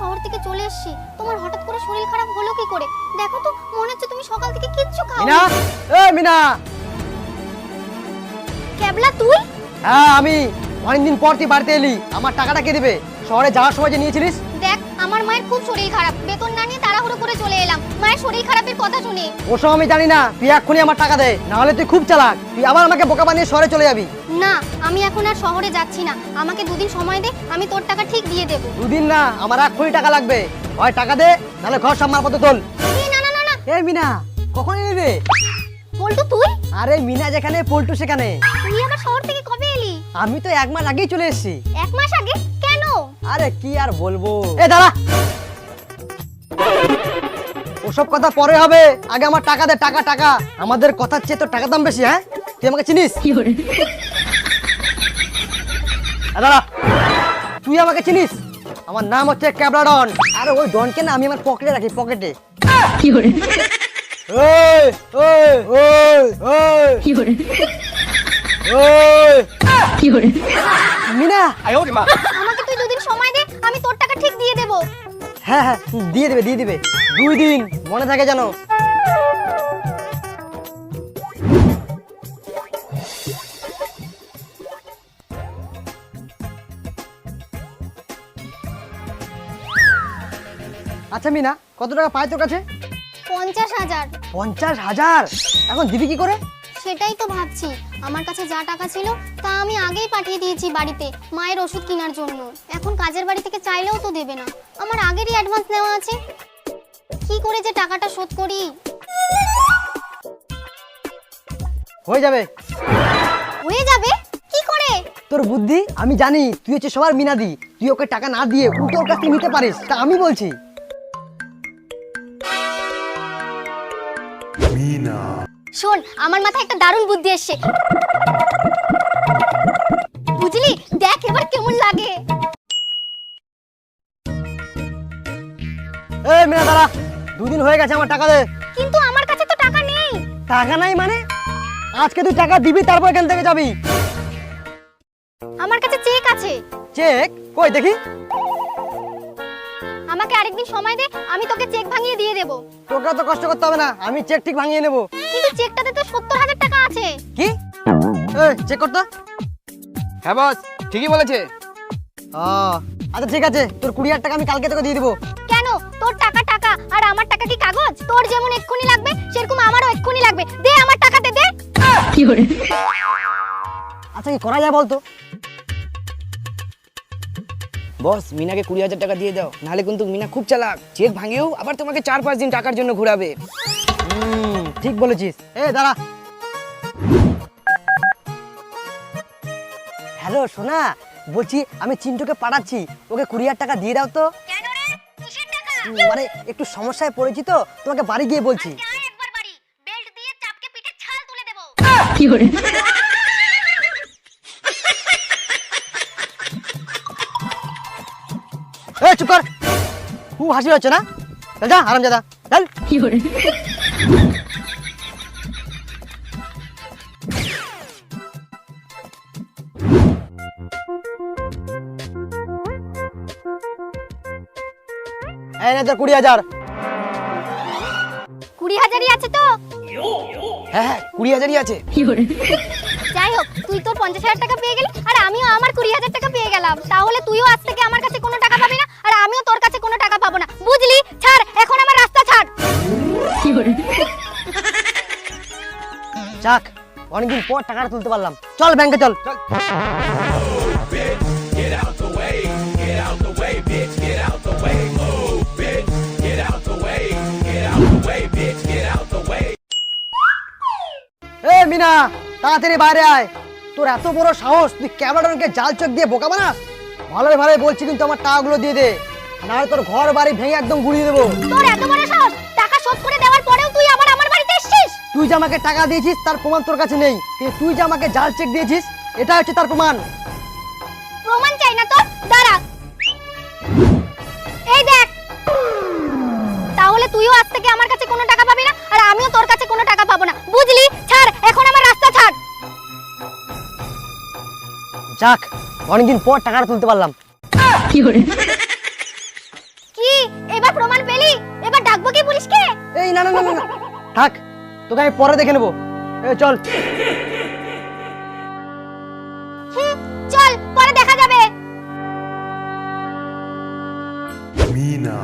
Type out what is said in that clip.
শহর থেকে চলে এসেছি। তোমার হঠাৎ করে শরীর খারাপ হলো কি করে? দেখো তো মনে হচ্ছে তুমি সকাল থেকে কিচ্ছু খাও না এ মিনা! কেবলা তুই? হ্যাঁ আমি অনেক দিন পর তুই বাড়িতে এলি। আমার টাকাটা কে দিবে? শহরে যাওয়ার সময় যে নিয়েছিলিস? দেখ আমার মায়ের খুব শরীর খারাপ। বেতন চলে এলাম। মায়ের শরীর খারাপের কথা শুনে। ওসব আমি জানি না। তুই এক্ষুনি আমার টাকা দে। নাহলে তুই খুব চালাক। তুই আবার আমাকে বোকা বানিয়ে শহরে চলে যাবি। না আমি এখন আর শহরে যাচ্ছি না। আমাকে দুদিন সময় দে আমি তোর টাকা ঠিক দিয়ে দেবো। দুদিন না আমার এক্ষুনি টাকা লাগবে। হয় টাকা দে নাহলে ঘর সামার মতো তোল। এই, না না না না। এই মিনা কখন এলি? রে বলটু তুই? আরে মিনা যেখানে পল্টু সেখানে। তুই আবার শহর থেকে কবে এলি? আমি তো এক মাস আগেই চলে এসেছি। এক মাস আগে? কেন? আরে কি আর বলব? এ দাঁড়া। ওসব কথা পরে হবে। আগে আমার টাকা দে টাকা টাকা। আমাদের কথার চেয়ে তো টাকা দাম বেশি হ্যাঁ? তুই আমাকে চিনিস? দাঁড়া। তুই আমাকে চিনিস? আমার নাম হচ্ছে ক্যাবলা ডন আরে ওই ডনকে না আমি আমার পকেটে রাখি পকেটে। ওই ওই ওই ওই ওই মিনা। আমাকে তুই দুদিন সময় দে আমি তোর টাকা ঠিক দিয়ে দেবো। হ্যাঁ হ্যাঁ দিয়ে দেবে দিয়ে দিবে। দুই দিন মনে থাকে জানো আচ্ছা মিনা কত টাকা পায় তোর কাছে? পঞ্চাশ হাজার। পঞ্চাশ হাজার? এখন দিবি কি করে? সেটাই তো ভাবছি। আমার কাছে যা টাকা ছিল তা আমি আগেই পাঠিয়ে দিয়েছি বাড়িতে মায়ের ওষুধ কেনার জন্য। এখন কাজের বাড়ি থেকে চাইলেও তো দেবে না। আমার আগেরই অ্যাডভান্স নেওয়া আছে। কি করে যে টাকাটা শোধ করি? হয়ে যাবে। হয়ে যাবে? কি করে? তোর বুদ্ধি? আমি জানি তুই হচ্ছে সবার মিনাদি। তুই ওকে টাকা না দিয়ে উল্টো ওর কাছ থেকে নিতে পারিস তা আমি বলছি। শোন আমার মাথায় একটা দারুণ বুদ্ধি এসছে। বুঝলি? দেখ এবার কেমন লাগে। এই মিনা দাঁড়া। দুদিন হয়ে গেছে আমার টাকা দে। কিন্তু আমার কাছে তো টাকা নেই। টাকা নাই মানে? আজকে তুই টাকা দিবি তারপর এখান থেকে যাবি। আমার কাছে চেক আছে। চেক? কই দেখি। আমাকে আরেকদিন সময় দে আমি তোকে চেক ভাঙিয়ে দিয়ে দেবো। তোকে তো কষ্ট করতে হবে না আমি চেক ঠিক ভাঙিয়ে নেব। কিন্তু চেকটাতে তো সত্তর হাজার টাকা আছে। কি? এই চেক করতো হ্যাঁ বস ঠিকই বলেছে। ও আচ্ছা ঠিক আছে তোর কুড়ি হাজার টাকা আমি কালকে তোকে দিয়ে দিবো। কেন? তোর টাকা আর আমার টাকা কি কাগজ? তোর যেমন এক্ষুনি লাগবে সেরকম আমারও এক্ষুনি লাগবে। দে আমার টাকাতে দে। কি করে? আচ্ছা কি করা যায় বলতো? বস মিনাকে কুড়ি হাজার টাকা দিয়ে দাও নাহলে কিন্তু মিনা খুব চালাক। চেক ভাঙেও আবার তোমাকে চার পাঁচ দিন টাকার জন্য ঘোরাবে। ঠিক বলেছিস। এ দাঁড়া। হ্যালো সোনা বলছি আমি চিন্টুকে পাঠাচ্ছি। ওকে কুড়ি হাজার টাকা দিয়ে দাও তো। মানে একটু সমস্যায় পড়েছি তো তোমাকে বাড়ি গিয়ে বলছি। চুকর বাড়ি বেল্ট দিয়ে চাপকে পিঠে ছাল তুলে দেবো। এ চুপ কর। খুব হাসি হচ্ছে না? দাদা আরাম দাদা চল এই নে তোর কুড়ি হাজার। কুড়ি হাজারই আছে তো? হ্যাঁ হ্যাঁ কুড়ি হাজারই আছে। যাই হোক তুই তোর পঞ্চাশ হাজার টাকা পেয়ে গেলি আর আমিও আমার কুড়ি হাজার টাকা পেয়ে গেলাম। তাহলে তুইও আজ থেকে আমার কাছে কোনো টাকা পাবি না আর আমিও তোর কাছে কোনো টাকা পাবো না। বুঝলি? ছাড় এখন আমার রাস্তা ছাড়। যাক অনেকদিন পর টাকাটা তুলতে পারলাম। চল ব্যাংকে চল। তাড়াতাড়ি বাইরে আয়। তোর এত বড় সাহস তুই ক্যামেরাকে জাল চোখ দিয়ে বোকা বানাস? ভালোই ভালোই বলছি কিন্তু আমার টাকাগুলো দিয়ে দে। নাহলে তোর ঘর বাড়ি ভেঙে একদম গুড়িয়ে দেবো। তোর এত বড় সাহস টাকা শোধ করে দেওয়ার পরেও তুই আবার আমার বাড়িতে এসেছিস? তুই যে আমাকে টাকা দিয়েছিস তার প্রমাণ তোর কাছে নেই। কিন্তু তুই যে আমাকে জাল চেক দিয়েছিস এটা হচ্ছে তার প্রমাণ। প্রমাণ চাই না তোর? দাঁড়া। এই দেখ। তাহলে তুইও আজ থেকে আমার যাক অনেকদিন পর টাকাটা তুলতে পারলাম। কি করে কি? এবার প্রমাণ পেলি? এবার ডাকবো কি পুলিশকে? এই না না না না থাক তোকে আমি পরে দেখে নেব। এ চল। চল পরে দেখা যাবে। মিনা।